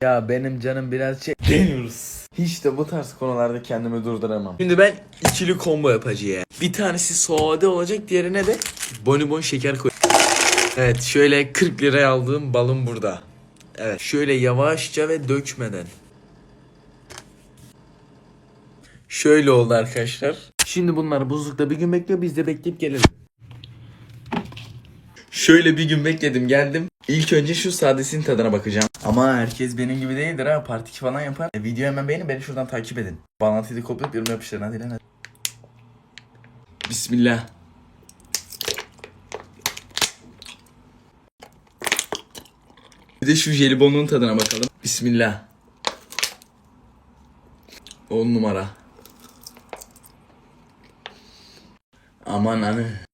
Ya benim canım biraz şey deniyoruz. Hiç de bu tarz konularda kendimi durduramam. Şimdi ben ikili combo yapacağım. Bir tanesi sade olacak, diğerine de bonibon şeker koy. Evet, şöyle 40 liraya aldığım balım burada. Evet, şöyle yavaşça ve dökmeden. Şöyle oldu arkadaşlar. Şimdi bunlar buzlukta bir gün bekliyor, biz de bekleyip gelelim. Şöyle bir gün bekledim geldim. İlk önce şu sadesinin tadına bakacağım. Ama herkes benim gibi değildir ha. Part 2 falan yapar. E, videoyu hemen beğenin beni şuradan takip edin. Bağlantıyı da kopyalayıp yorum yapıştırın hadi lan hadi. Bismillah. Bir de şu jelibonun tadına bakalım. Bismillah. 10 numara. Aman anı.